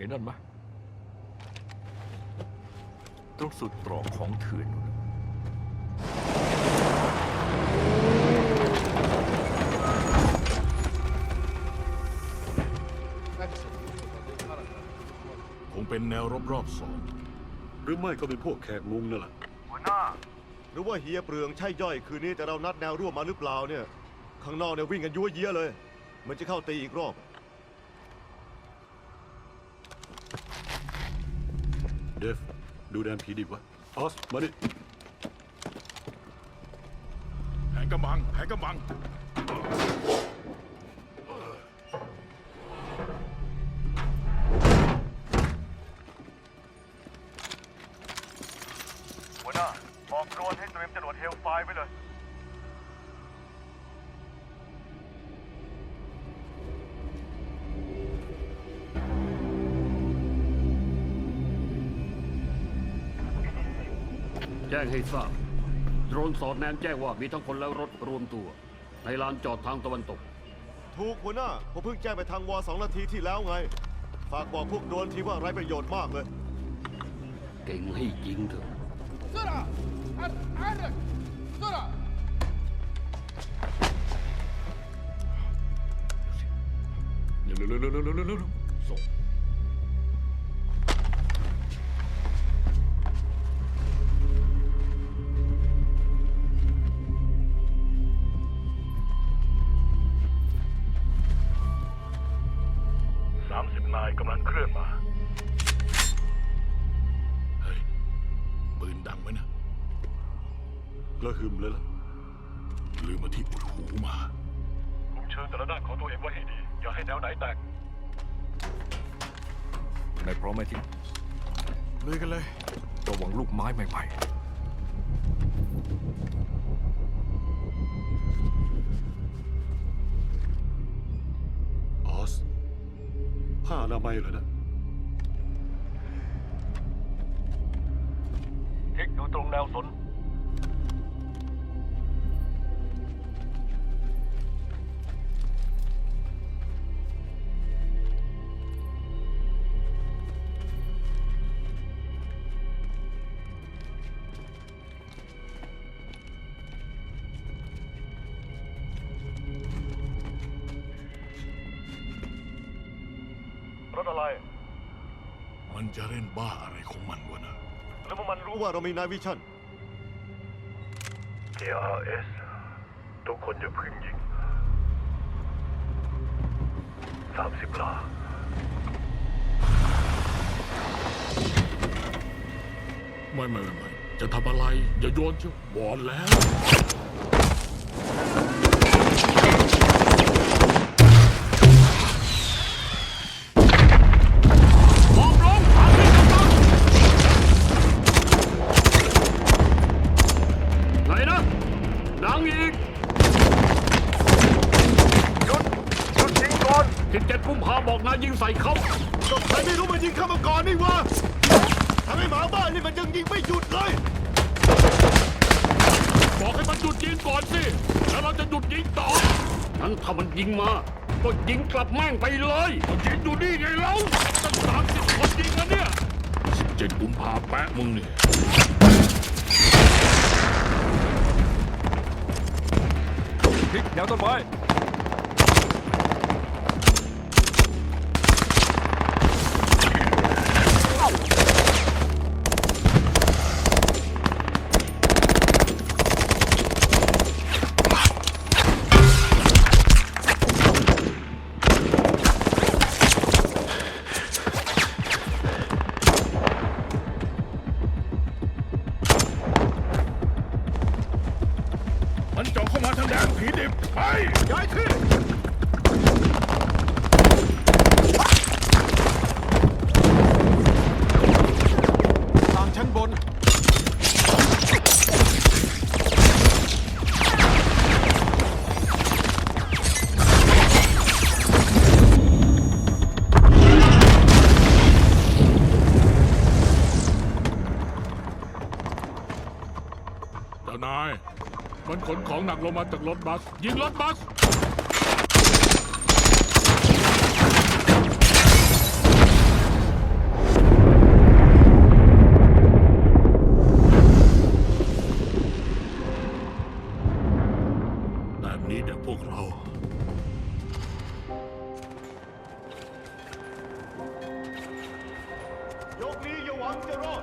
เห็นนั่นไหมตรงสุดตรอกของเถื่อนนู่นน่ะคงเป็นแนวรอบๆสอง หรือไม่ก็เป็นพวกแขกมุงนั่นแหละหัวหน้า หรือว่าเฮียเปลืองใช่ย่อยคืนนี้แต่เรานัดแนวร่วมมาหรือเปล่าเนี่ย ข้างนอกเนี่ยวิ่งกันยั่วเยี้ยเลยเหมือนจะเข้าตีอีกรอบ เดฟ ดูแดนผีดิบวะออส มาดิแผนกำบังแผนกำบัง หัวหน้า บอกโดรนให้เตรียมจรวดเฮลไฟไว้เลย แจ้งให้ทราบ โดรนสอดแนมแจ้งว่ามีทั้งคนและรถรวมตัว ในลานจอดทางตะวันตก ถูกหัวหน้า ผมเพิ่งแจ้งไปทางวอสองนาทีที่แล้วไง ฝากบอกพวกโดรนทีว่าไร้ประโยชน์มากเลย เก่งให้ยิงเถอะ بسرعة اتحرك بسرعة เร็วเร็วเร็วเร็วเร็วเร็วเร็วส่ง ปืนดังไหมนะกระหึ่มเลยล่ะลืมมาที่อุดหูมาคุมเชิงแต่ละด้านของตัวเองไว้ให้ดี อย่าให้แนวไหนแตกนายพร้อมไหมที่ลุยกันเลย ระวังลูกไม้ใหม่ออสผ้าอนามัยเหรอนะ ๆเทคอยู่ตรงแนวสน รถอะไร มันจะเล่นบ้าอะไรของมันวะนะ แล้วพวกมันรู้ว่าเรามีนายวิชั่น TRS ทุกคนจะพึ่งยิงสามสิบลาไม่ไม่ไม่ไม่จะทำอะไร อย่าโยนเชียววอนแล้ว ดังอีก หยุดหยุดยิงก่อน17กุมภาบอกนายยิงใส่เขาก็ใครไม่รู้มันยิงเข้ามาก่อนนี่วะทำให้หมาบ้านนี่มันยังยิงไม่หยุดเลย บอกให้มันหยุดยิงก่อนสิ แล้วเราจะหยุดยิงต่องั้นถ้ามันยิงมา ก็ยิงกลับแม่งไปเลยก็ยิงอยู่นี่ไงเราตั้งสามสิบคนยิงกันเนี่ย เจ็ดกุมภาแปะมึงเนี่ย พลิกแนวต้นไม้ ทางแด ของหนักลงมาจากรถบัส ยิงรถบัส แบบนี้เดี๋ยวเรา ยกนี้อย่าหวังจะรอด